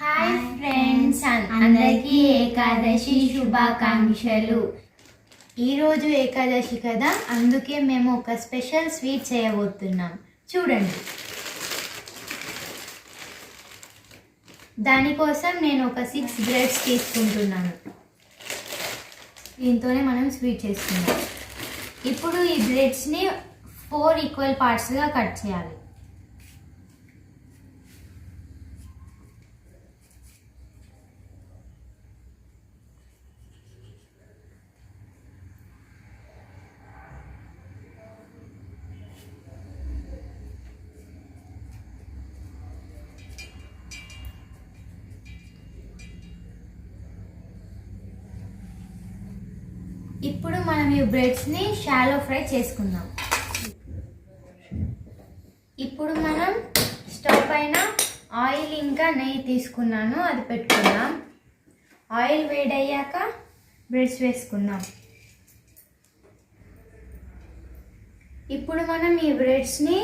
Hi friends అందరికీ ఏకాదశి శుభాకాంక్షలు. ఈరోజు ఏకాదశి కదా అందుకే మేము ఒక స్పెషల్ స్వీట్ చేయబోతున్నాం. చూడండి. దానికోసం నేను ఒక సిక్స్ బ్రెడ్స్ తీసుకుంటున్నాను. దీంతోనే మనం స్వీట్ చేసుకుందాం. ఇప్పుడు ఈ బ్రెడ్స్ని ఫోర్ ఈక్వల్ పార్ట్స్గా కట్ చేయాలి. ఇప్పుడు మనం ఈ బ్రెడ్స్ని షాలో ఫ్రై చేసుకుందాం. ఇప్పుడు మనం స్టవ్ పైన ఆయిల్ ఇంకా నెయ్యి తీసుకున్నాను అది పెట్టుకుందాం. ఆయిల్ వేడయ్యాక బ్రెడ్స్ వేసుకుందాం. ఇప్పుడు మనం ఈ బ్రెడ్స్ని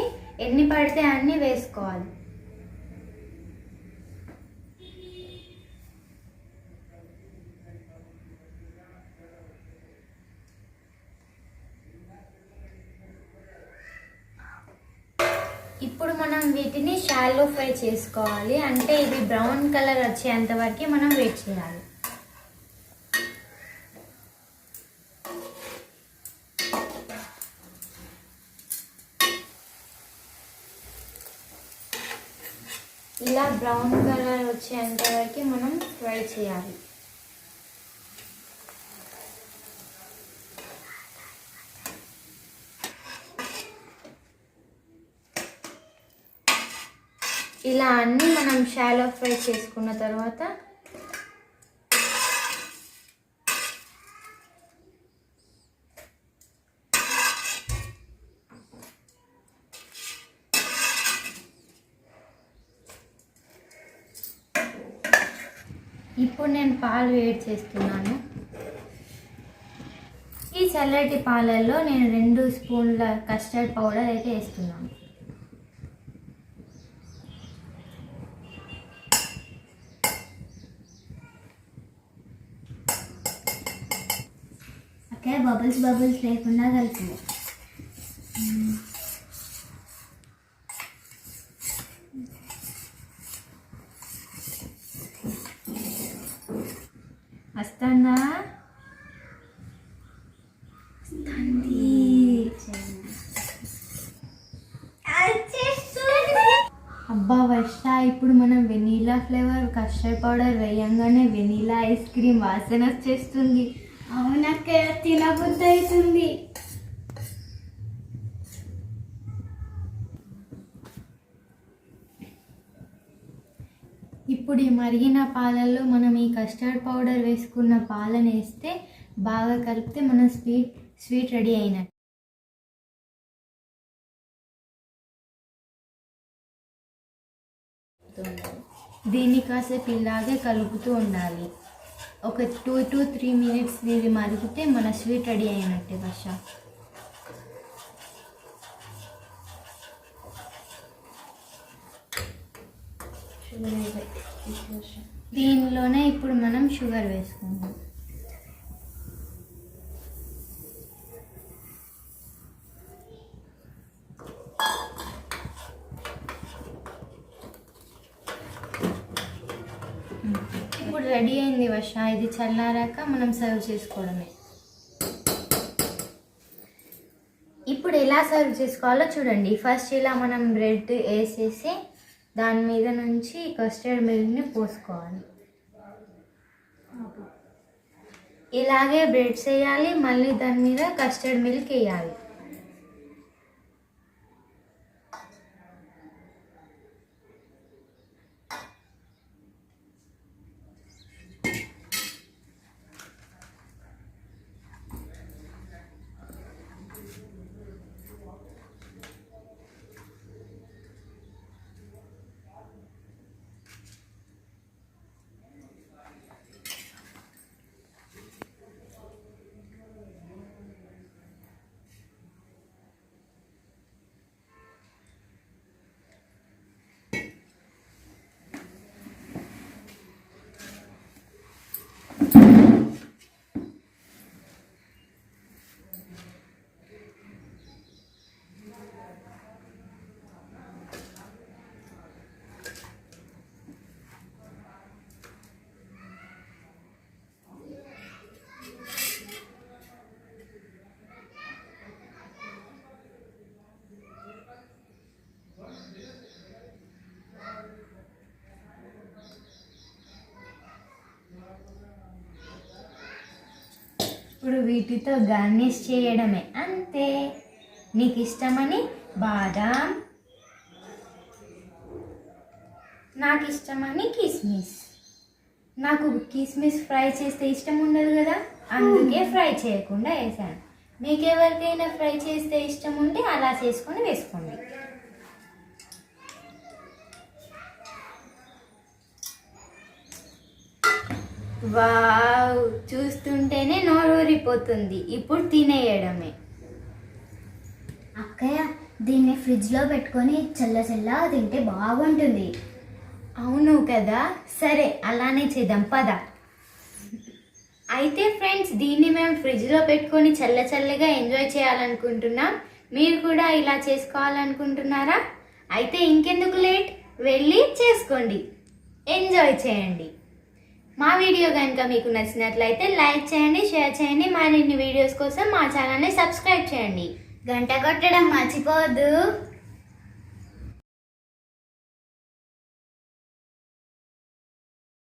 ఎన్ని పడితే అన్ని వేసుకోవాలి. ఇప్పుడు మనం వీటిని షాలో ఫ్రై చేసుకోవాలి. అంటే ఇవి బ్రౌన్ కలర్ వచ్చేంత వరకు మనం వెయిట్ చేయాలి. ఇలా బ్రౌన్ కలర్ వచ్చేంత వరకు మనం ఫ్రై చేయాలి. ఇలా అన్నీ మనం షాలో ఫ్రై చేసుకున్న తర్వాత ఇప్పుడు నేను పాలు వేడి చేస్తున్నాను. ఈ చల్లటి పాలల్లో నేను రెండు స్పూన్ల కస్టర్డ్ పౌడర్ అయితే వేస్తున్నాను. అక్కడ బబుల్స్ బబుల్స్ లేకుండా కలిపి వస్తానా? అబ్బా వర్ష ఇప్పుడు మనం వెనీలా ఫ్లేవర్ కస్టర్డ్ పౌడర్ వేయంగానే వెనీలా ఐస్ క్రీమ్ వాసన వచ్చేస్తుంది. అవునక్క తినబుద్ధి అవుతుంది ఇప్పుడు ఈ మరిగిన పాలల్లో మనం ఈ కస్టర్డ్ పౌడర్ వేసుకున్న పాలను వేస్తే బాగా కలిపితే మన స్వీట్ స్వీట్ రెడీ అయినట్టు. దీన్ని కాసేపు ఇలాగే కలుపుతూ ఉండాలి. ఒక టూ టు త్రీ మినిట్స్ ఇది మరిగితే మన స్వీట్ రెడీ అయినట్టే వర్ష దీనిలోనే ఇప్పుడు మనం షుగర్ వేసుకుందాం. ఇప్పుడు రెడీ అయింది వర్ష ఇది చల్లారాక మనం సర్వ్ చేసుకోవడమే. ఇప్పుడు ఎలా సర్వ్ చేసుకోవాలో చూడండి. ఫస్ట్ ఇలా మనం బ్రెడ్ వేసేసి దాని మీద నుంచి కస్టర్డ్ మిల్క్ని పోసుకోవాలి. ఇలాగే బ్రెడ్స్ వేయాలి మళ్ళీ దాని మీద కస్టర్డ్ మిల్క్ వేయాలి. ఇప్పుడు వీటితో గార్నిష్ చేయడమే. అంతే. నీకు ఇష్టమని బాదాం. నాకు ఇష్టమని కిస్మిస్. నాకు కిస్మిస్ ఫ్రై చేస్తే ఇష్టం ఉండదు కదా? అందుకే ఫ్రై చేయకుండా వేసాను మీకు ఎవరికైనా ఫ్రై చేస్తే ఇష్టం ఉంటే అలా చేసుకొని వేసుకోండి. వావ్ చూస్తుంటేనే నోరూరిపోతుంది. ఇప్పుడు తినేయడమే. అక్కయ్య దీన్ని ఫ్రిడ్జ్లో పెట్టుకొని చల్ల చల్లగా తింటే బాగుంటుంది. అవును కదా? సరే అలానే చేద్దాం పద. అయితే ఫ్రెండ్స్ దీన్ని మేము ఫ్రిడ్జ్లో పెట్టుకొని చల్ల చల్లగా ఎంజాయ్ చేయాలనుకుంటున్నాం. మీరు కూడా ఇలా చేసుకోవాలనుకుంటున్నారా? అయితే ఇంకెందుకు లేట్? వెళ్ళి చేసుకోండి. ఎంజాయ్ చేయండి. మా వీడియో కనుక మీకు నచ్చినట్లయితే లైక్ చేయండి షేర్ చేయండి మరిన్ని వీడియోస్ కోసం మా ఛానల్ని సబ్స్క్రైబ్ చేయండి. గంట కొట్టడం మర్చిపోవద్దు.